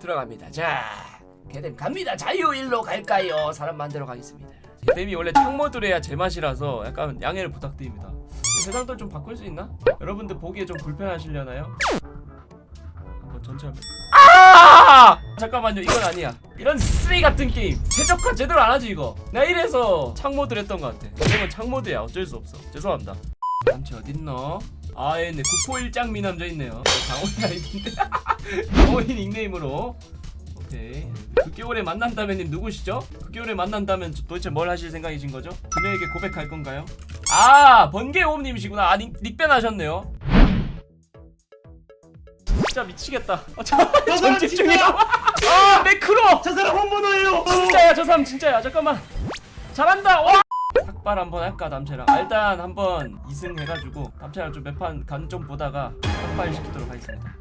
들어갑니다. 자, 개뎀 갑니다. 자유일로 갈까요? 사람 만들어 가겠습니다. 개뎀이 원래 창모드로 해야 제맛이라서 약간 양해를 부탁드립니다. 세상도 좀 바꿀 수 있나? 여러분들 보기에 좀 불편하시려나요? 한번 전체 한번. 아! 잠깐만요. 이건 아니야. 이런 쓰레기 같은 게임. 최적화 제대로 안 하지 이거. 나 이래서 창모드를 했던 것 같아. 개뎀은 창모드야. 어쩔 수 없어. 죄송합니다. 남치 어딨노? 아, 예, 네. 구포일장 미남자 있네요. 강호인 아이디인데. 강호인 닉네임으로. 오케이. 9개월에 만난다면님 누구시죠? 9개월에 만난다면 저- 도대체 뭘 하실 생각이신 거죠? 그녀에게 고백할 건가요? 아, 번개호흡님이시구나. 아, 닉, 닉변 하셨네요. 진짜 미치겠다. 어, 저, 저 사람 전집 진짜- 중이야. 아, 매크로! 저 사람 홍보노예요. 진짜야, 저 사람 진짜야. 잠깐만. 잘한다. 와! 삭발 한번 할까 남채랑? 아, 일단 한번 2승 해가지고 남채랑 좀 몇 판 간 좀 보다가 삭발 시키도록 하겠습니다.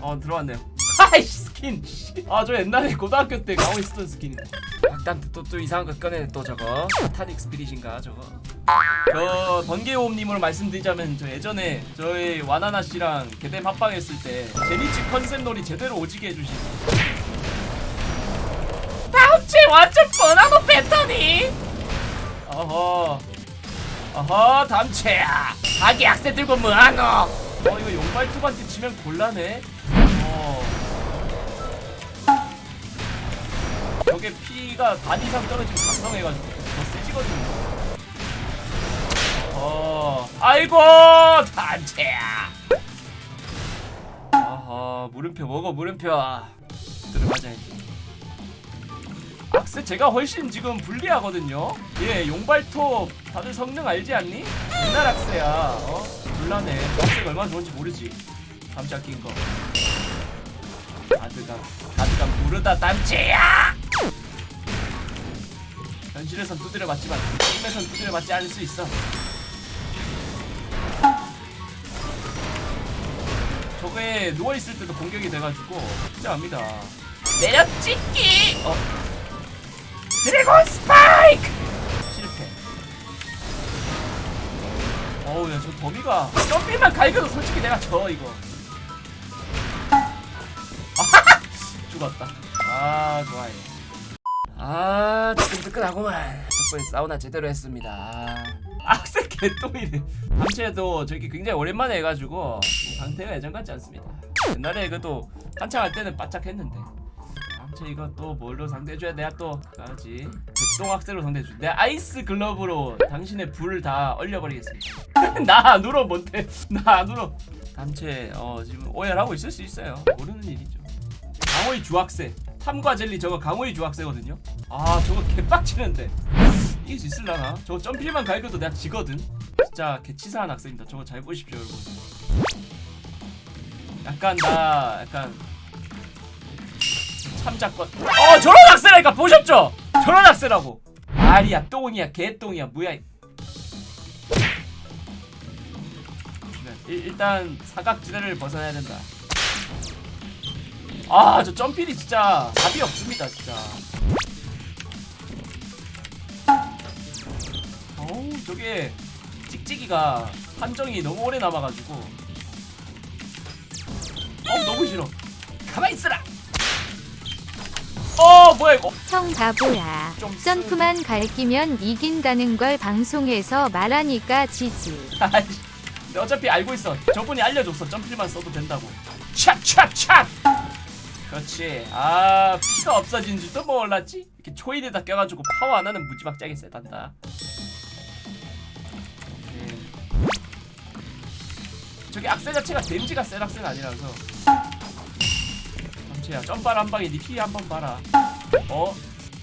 어 들어왔네요. 아이씨 스킨! 아 저 옛날에 고등학교 때 가고 있었던 스킨이네 일단 또, 또 이상한 거 꺼내네 또 저거. 사타닉 스피릿인가 저거. 저 번개호흡님으로 말씀드리자면 저 예전에 저희 와나나 씨랑 개뎀 합방했을 때 제니치 컨셉 놀이 제대로 오지게 해주신 다음치 완전 뻔하고 패턴이. 어허. 어허 다음치야. 자기 악세 들고 뭐하노? 어 이거 용발 투반테 치면 곤란해. 어. 저게 피가 반 이상 떨어지면 각성해가지고 더 세지거든요. 어 아이고 단체야. 아하 물음표 먹어 물음표. 들어가자야지 악세 제가 훨씬 지금 불리하거든요. 예 용발톱 다들 성능 알지 않니? 옛날 악세야. 어? 불나네 악세가 얼마나 좋은지 모르지? 감자 낀거. 아드가 아드가 모르다 땀치야! 현실에선 두드려 맞지만 게임에선 두드려 맞지 않을 수 있어. 저게 누워있을 때도 공격이 돼가지고 진짜 압니다. 내려찍기! 어 드래곤 스파이크! 실패. 어우 야 저 더미가 점핑만 갈겨도 솔직히 내가 져 이거. 아하하! 죽었다. 아 좋아요. 아 뜨끈뜨끈하구만. 덕분에 사우나 제대로 했습니다. 아, 악세 개똥이네. 당시에도 저기 굉장히 오랜만에 해가지고 상태가 예전 같지 않습니다. 옛날에 그래도 한창 할 때는 바짝 했는데 당최 이거 또 뭘로 상대해줘야 내가 또 가지 백동학세로 상대해줘. 내가 아이스 글러브로 당신의 불을 다 얼려버리겠습니다. 나 안 울어 뭔데? 나 안 울어 당최 어 지금 오해하고 있을 수 있어요. 모르는 일이죠. 강호이 주학세. 탐과 젤리 저거 강호이 주학세거든요. 아 저거 개빡치는데. 이길 수 있을라나? 저거 점필만 갈겨도 내가 지거든. 진짜 개치사한 학생입니다. 저거 잘 보십시오 여러분. 약간 나 약간 참작권 어 저런 학세라니까 보셨죠? 저런 학세라고. 아리야 똥이야 개똥이야 뭐야. 이- 네, 일, 일단 사각지대를 벗어나야 된다. 아 저 점필이 진짜 답이 없습니다 진짜. 어우 저게 찍찍이가 한정이 너무 오래 남아가지고. 어우 너무 싫어. 가만히 있으라 어 뭐야 이거 형 바보야. 좀 점프만 갈기면 이긴다는 걸 방송에서 말하니까 지지. 근데 어차피 알고 있어. 저분이 알려줬어. 점필만 써도 된다고. 찹찹찹. 그렇지. 아 피가 없어진 줄도 몰랐지. 이렇게 초일에다 껴가지고 파워 하나는 무지막지하게 세단다. 오케이. 저기 악세 자체가 댐지가 센 악세는 아니라서. 잠시야 점발 한 방에 니피한번 봐라. 어?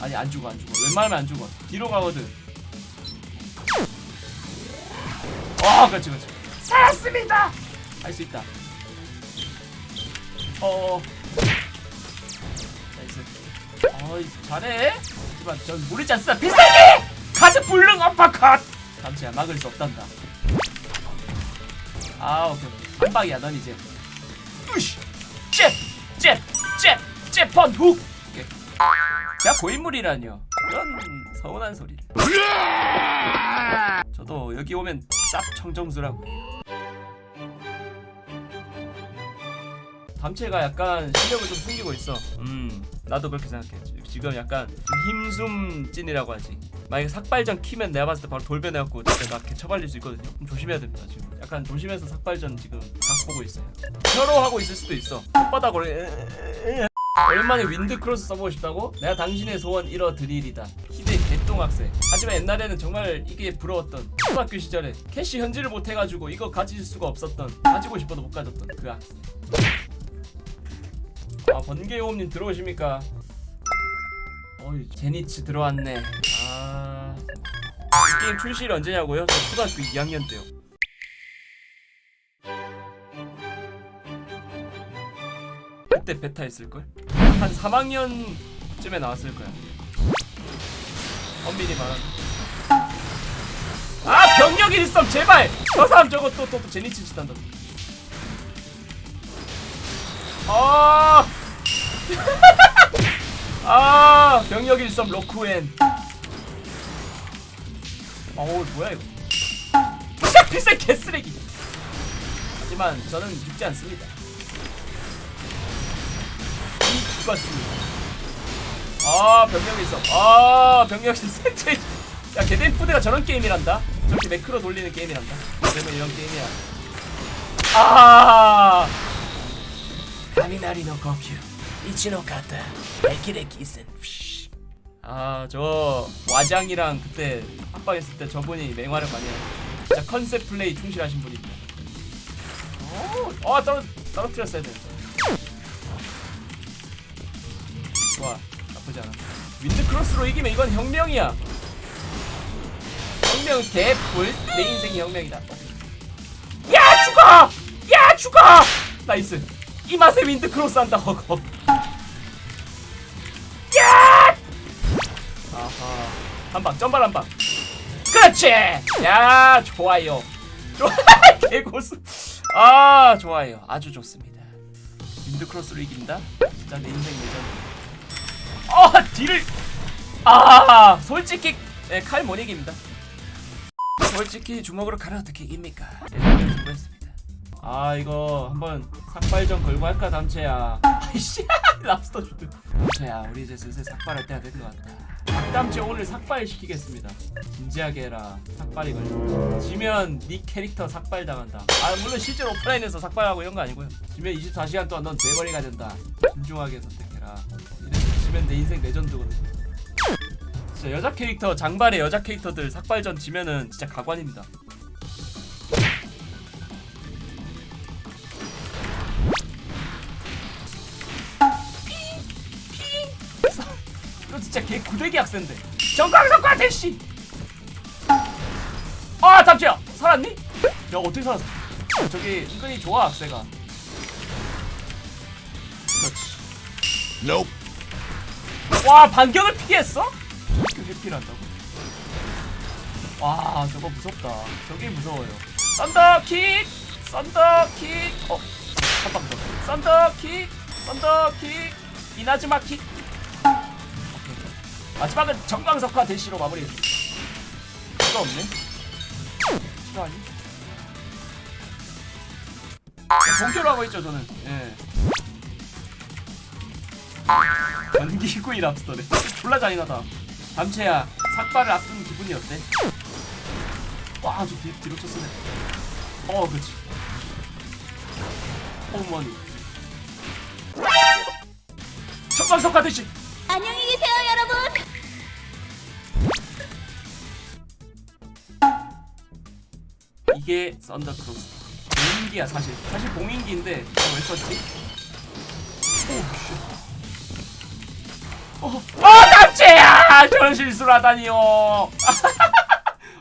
아니 안 죽어 안 죽어. 웬만하면 안 죽어. 뒤로 가거든. 아 그렇지 그렇지. 살았습니다! 할 수 있다. 어어 나이스 어이 잘해. 하지만 전 모르지 않습니다. 비싸게 카드 불능 어퍼컷! 잠시야 막을 수 없단다. 아 오케이. 한 방이야 넌 이제. 으쉬 잽잽 잽 잽펀 훅! 오케이 내가 고인물이라뇨. 그런 서운한 소리 저도 여기 오면 쌉 청정수라고 담채가 약간 실력을 좀 숨기고 있어. 음, 나도 그렇게 생각해. 지금 약간 힘숨 찐이라고 하지. 만약에 삭발전 키면 내가 봤을 때 바로 돌변해갖고 진짜 나 개처발릴 수 있거든요. 좀 조심해야 됩니다 지금. 약간 조심해서 삭발전 지금 각 보고 있어요. 혀로하고 있을 수도 있어. 혓바닥으로 오랜만에 윈드 크로스 써보고 싶다고? 내가 당신의 소원 이뤄드리리다. 희대 개똥학생. 하지만 옛날에는 정말 이게 부러웠던 초등학교 시절에 캐시 현질을 못해가지고 이거 가질 수가 없었던 가지고 싶어도 못 가졌던 그 학생. 아 번개호흡님 들어오십니까? 어이 제니츠 들어왔네. 아이 게임 출시일 언제냐고요? 저 초등학교 2학년 때요. 그때 베타 했을 걸? 한 3학년쯤에 나왔을 거야. 엄밀히 말하면. 아 병력 일섬 제발. 저 사람 저거 또또 또, 제니치 짓 한다. 아. 아 병력 일섬 로쿠엔. 어우 뭐야 이거. 필살 개쓰레기. 하지만 저는 죽지 않습니다. 이 죽었습니다. 아 병력이 있어. 아 병력이 생체. 야 게덴푸드가 저런 게임이란다. 저렇게 매크로 돌리는 게임이란다. 그러면 이런 게임이야. 아. 가미나리 노 고큐 기센. 아저 와장이랑 그때 합방했을 때 저분이 맹화를 많이 진짜 컨셉 플레이 충실하신 분입니다. 오, 아 떨어 떨어뜨렸어야 돼. 좋아 나쁘지 않아. 윈드 크로스로 이기면 이건 혁명이야. 혁명 개뿔 내 인생이 혁명이다. 야 죽어! 야 죽어! 나이스 이 맛에 윈드 크로스 한다 허거. 야! 아하. 한방 점발 한방. 그렇지! 야 좋아요. 좋아 개고수. 아 좋아요. 아주 좋습니다. 윈드 크로스로 이긴다? 진짜 내 인생 레전드 어 뒤를 아 솔직히 네, 칼 못 이깁니다. 솔직히 주먹으로 칼을 어떻게 이깁니까? 예전에 공부했습니다 아 이거 한번 삭발전 걸고 할까 담채야? 아이씨. 랍스터 주드 담채야 우리 이제 슬슬 삭발할 때가 된 것 같다. 박담채 오늘 삭발 시키겠습니다. 진지하게 해라. 삭발이 걸려. 지면 네 캐릭터 삭발 당한다. 아 물론 실제로 오프라인에서 삭발하고 이런 거 아니고요. 지면 24시간 동안 넌 대머리가 된다. 신중하게 선택해라. 이래서 지면 내 인생 레전드거든 진짜 여자 캐릭터 장발의 여자 캐릭터들 삭발전 지면은 진짜 가관입니다 진짜 개 구대기 학생데 정강석과 대시 아 담치야 살았니? 야 어떻게 살았어 야, 저기 은근히 좋아 학생아 그렇지 Nope. 와 반격을 피했어? 회피한다고? 와 저거 무섭다 저게 무서워요 썬더킥 썬더킥 어? 한방 더. 썬더킥 썬더킥 이나즈마 킥 오케이. 마지막은 정광석화 대시로 마무리. 이거 없네. 싫어하니? 본캐로 하고 있죠 저는. 예. 전기구이 랍스터네 졸라 잔인하다. 담채야 삭발을 앞둔 기분이 어때? 와 저 뒤, 뒤로 쳤으네. 어 그치 홈머니 천방석 가듯이 안녕히 계세요, 이게 썬더크로스 공인기야 사실. 사실 공인기인데 어, 왜 썼지? 오, 어, 어 담채야! 저런 실수를 하다니요.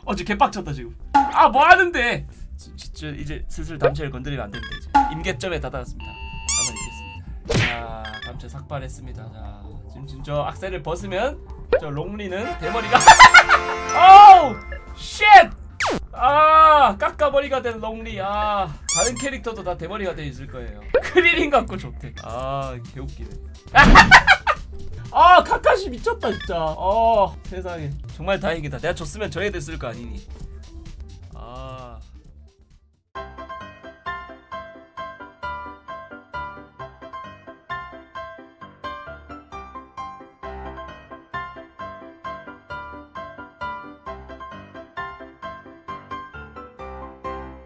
어제 개빡쳤다 지금. 아 뭐 하는데? 지- 진짜 이제 슬슬 담채를 건드리면 안 됩니다 임계점에 다다랐습니다. 가만히 있겠습니다. 자 담채 삭발했습니다. 자 지금 지금 저 악셀을 벗으면 저 롱리는 대머리가 어우! 쉣 아 깎아머리가 된 롱리. 아 다른 캐릭터도 다 대머리가 돼 있을 거예요. 크리링 갖고 좋대. 아 개웃기네. 아 카카시 미쳤다 진짜. 어 세상에. 정말 다행이다. 내가 졌으면 저에 됐을 거 아니니. 아.